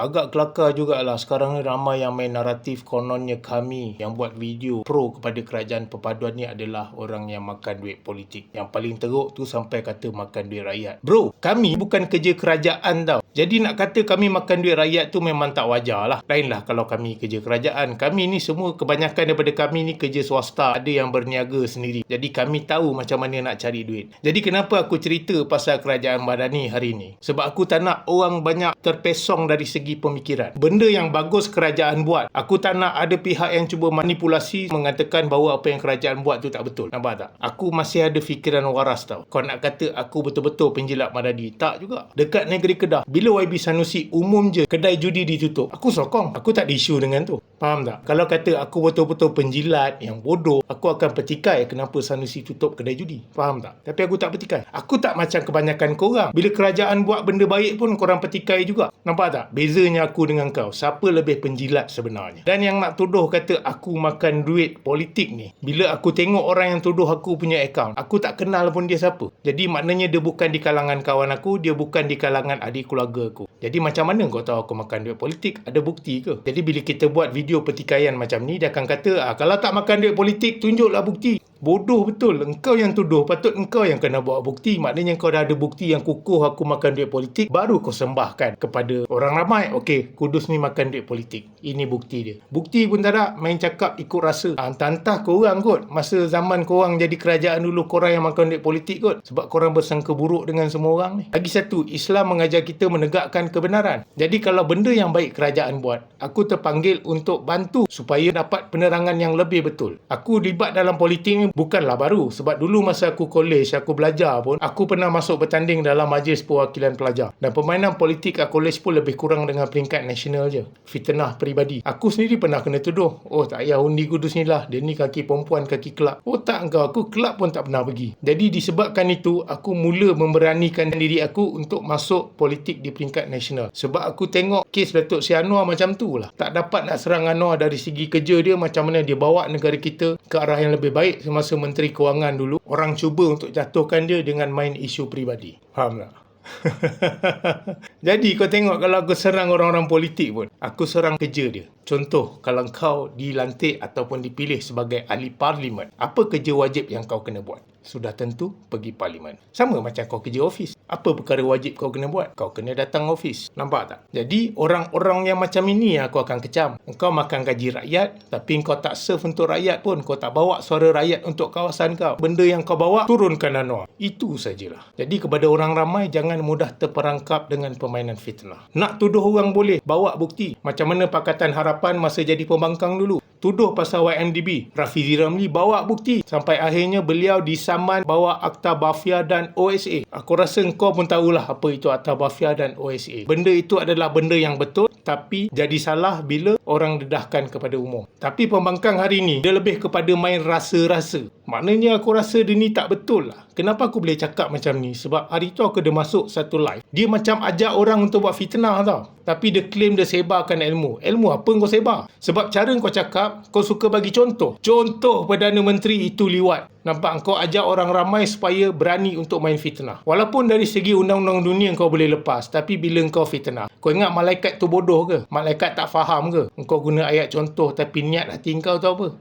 Agak kelakar jugalah sekarang ni ramai yang main naratif kononnya kami yang buat video pro kepada kerajaan perpaduan ni adalah orang yang makan duit politik. Yang paling teruk tu sampai kata makan duit rakyat. Bro, kami bukan kerja kerajaan tau. Jadi nak kata kami makan duit rakyat tu memang tak wajar lah. Lainlah kalau kami kerja kerajaan. Kami ni semua kebanyakan daripada kami ni kerja swasta. Ada yang berniaga sendiri. Jadi kami tahu macam mana nak cari duit. Jadi kenapa aku cerita pasal kerajaan Madani hari ni? Sebab aku tak nak orang banyak terpesong dari segi pemikiran. Benda yang bagus kerajaan buat. Aku tak nak ada pihak yang cuba manipulasi mengatakan bahawa apa yang kerajaan buat tu tak betul. Nampak tak? Aku masih ada fikiran waras tau. Kau nak kata aku betul-betul penjilat Madani? Tak juga. Dekat negeri Kedah, YB Sanusi umum je kedai judi ditutup, aku sokong. Aku tak ada isu dengan tu. Faham tak? Kalau kata aku betul-betul penjilat yang bodoh, aku akan petikai kenapa Sanusi tutup kedai judi. Faham tak? Tapi aku tak petikai. Aku tak macam kebanyakan korang. Bila kerajaan buat benda baik pun korang petikai juga. Nampak tak? Bezanya aku dengan kau. Siapa lebih penjilat sebenarnya? Dan yang nak tuduh kata aku makan duit politik ni, bila aku tengok orang yang tuduh aku punya akaun, aku tak kenal pun dia siapa. Jadi maknanya dia bukan di kalangan kawan aku, dia bukan di kalangan adik keluarga aku. Jadi macam mana kau tahu aku makan duit politik? Ada bukti ke? Jadi bila kita buat video pertikaian macam ni, dia akan kata, ah, kalau tak makan duit politik, tunjuklah bukti. Bodoh betul. Engkau yang tuduh. Patut engkau yang kena bawa bukti. Maknanya kau dah ada bukti yang kukuh aku makan duit politik. Baru kau sembahkan kepada orang ramai. Okey, Kudus ni makan duit politik. Ini bukti dia. Bukti pun tak ada. Main cakap ikut rasa. Ha, entah-entah korang kot. Masa zaman korang jadi kerajaan dulu, korang yang makan duit politik kot. Sebab korang bersangka buruk dengan semua orang ni. Lagi satu, Islam mengajar kita menegakkan kebenaran. Jadi kalau benda yang baik kerajaan buat, aku terpanggil untuk bantu supaya dapat penerangan yang lebih betul. Aku libat dalam politik ni bukanlah baru. Sebab dulu masa aku college aku belajar pun aku pernah masuk bertanding dalam majlis perwakilan pelajar. Dan permainan politik kat college pun lebih kurang dengan peringkat nasional je. Fitnah peribadi. Aku sendiri pernah kena tuduh oh tak payah undi kudus ni lah. Dia ni kaki perempuan kaki kelab. Oh tak engkau. Aku kelab pun tak pernah pergi. Jadi disebabkan itu aku mula memberanikan diri aku untuk masuk politik di peringkat nasional. Sebab aku tengok kes Datuk Si Anwar macam tu lah. Tak dapat nak serang Anwar dari segi kerja dia macam mana dia bawa negara kita ke arah yang lebih baik. Semasa Menteri Kewangan dulu, orang cuba untuk jatuhkan dia dengan main isu peribadi. Faham tak? Jadi kau tengok kalau aku serang orang-orang politik pun, aku serang kerja dia. Contoh, kalau kau dilantik ataupun dipilih sebagai ahli parlimen, apa kerja wajib yang kau kena buat? Sudah tentu pergi parlimen. Sama macam kau kerja ofis. Apa perkara wajib kau kena buat? Kau kena datang ofis. Nampak tak? Jadi, orang-orang yang macam ini yang aku akan kecam. Engkau makan gaji rakyat, tapi kau tak serve untuk rakyat pun. Kau tak bawa suara rakyat untuk kawasan kau. Benda yang kau bawa, turunkan Anwar. Itu sajalah. Jadi, kepada orang ramai, jangan mudah terperangkap dengan permainan fitnah. Nak tuduh orang boleh, bawa bukti. Macam mana Pakatan Harapan masa jadi pembangkang dulu. Tuduh pasal YMDB. Rafizi Ramli bawa bukti. Sampai akhirnya beliau disaman bawa Akta Bafia dan OSA. Aku rasa kau pun tahulah apa itu Akta Bafia dan OSA. Benda itu adalah benda yang betul tapi jadi salah bila orang dedahkan kepada umum. Tapi pembangkang hari ini dia lebih kepada main rasa-rasa. Maknanya aku rasa dia ni tak betul lah. Kenapa aku boleh cakap macam ni? Sebab hari tu aku ada masuk satu live. Dia macam ajak orang untuk buat fitnah tau. Tapi dia claim dia sebarkan ilmu. Ilmu apa kau sebar? Sebab cara kau cakap, kau suka bagi contoh. Contoh Perdana Menteri itu liwat. Nampak kau ajak orang ramai supaya berani untuk main fitnah. Walaupun dari segi undang-undang dunia kau boleh lepas. Tapi bila kau fitnah. Kau ingat malaikat tu bodoh ke? Malaikat tak faham ke? Kau guna ayat contoh tapi niat hati kau tu apa?